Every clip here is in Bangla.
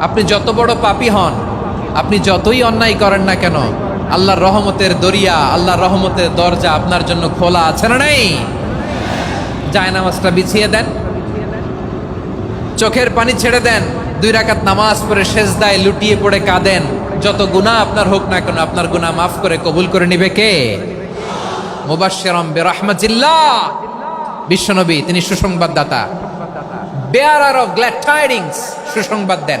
আপনি যত বড় পাপী হন, আপনি যতই অন্যায় করেন না কেন, আল্লাহর রহমতের দরিয়া, আল্লাহর রহমতের দরজা আপনার জন্য খোলা আছে না নাই? যায় নামাজটা বিছিয়ে দেন। চোখের পানি ছেড়ে দেন। দুই রাকাত নামাজ পড়ে দায় লুটিয়ে পড়ে কাঁদেন। যত গুনাহ আপনার হোক না কেন, আপনার গুনাহ মাফ করে কবুল করে নিবে কে? মুবাশশিরাম বিশ্বনবী, তিনি সুসংবাদদাতা। বেয়ারার অফ গ্ল্যাড টাইডিংস সুসংবাদ দেন।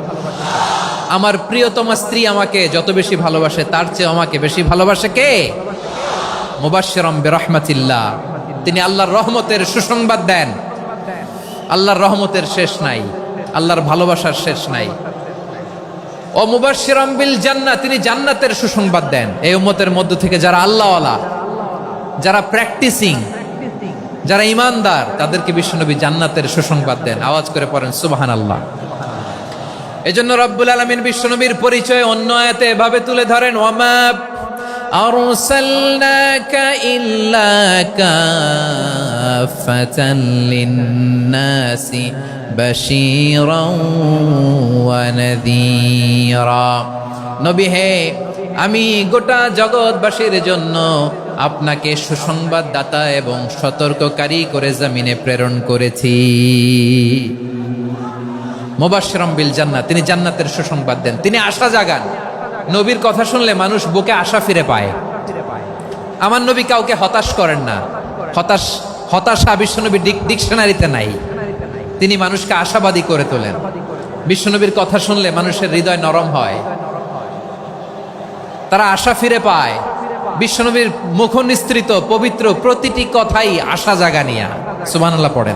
আমার প্রিয়তমা স্ত্রী আমাকে যত বেশি ভালোবাসে, তার চেয়ে আমাকে বেশি ভালোবাসে কে? মুবাশশিরাম বিরহমাতিল্লাহ। তিনি আল্লাহর রহমতের সুসংবাদ দেন। আল্লাহর রহমতের শেষ নাই। আল্লাহর ভালোবাসার শেষ নাই। ও মুবাশশিরাম বিল জান্নাত তিনি জান্নাতের সুসংবাদ দেন। এই উম্মতের মধ্য থেকে যারা আল্লাহওয়ালা, যারা প্র্যাকটিসিং, যারা ইমানদার, তাদেরকে বিশ্বনবী জান্নাতের সুসংবাদ দেন। আওয়াজ করে পড়েন সুবাহান আল্লাহ এই জন্য রব্বুল আলমিন বিশ্বনবীর পরিচয় অন্য আয়াতে এভাবে তুলে ধরেন ওয়ামা أرسلناك إلا كافة للناس بشيرا ونذيرا নবী হে আমি গোটা জগৎবাসীর জন্য আপনাকে সুসংবাদদাতা এবং সতর্ককারী করে জামিনে প্রেরণ করেছি মোবাশরম বিল জান্নাত, তিনি জান্নাতের সুসংবাদ দেন। তিনি আশা জাগান। নবীর কথা শুনলে মানুষ বুকে আশা ফিরে পায়। আমার নবী কাউকে হতাশ করেন না। হতাশ, হতাশা বিশ্বনবীর ডিকশনারিতে নাই। তিনি মানুষকে আশাবাদী করে তোলেন। বিশ্বনবীর কথা শুনলে মানুষের হৃদয় নরম হয়। তারা আশা ফিরে পায়। বিশ্বনবীর মুখ নিস্তৃত পবিত্র প্রতিটি কথাই আশা জাগানিয়া। সুবহানাল্লাহ পড়েন।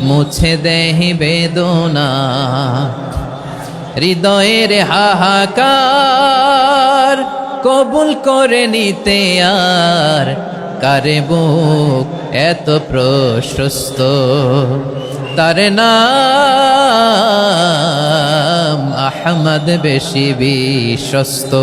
মুছে দেহি বেদনা। হৃদয়ের হাহাকার কবুল করে নিতে আর কারে বুক এত প্রশস্ত? তার নাম আহমদ বেশি বিশ্বস্ত।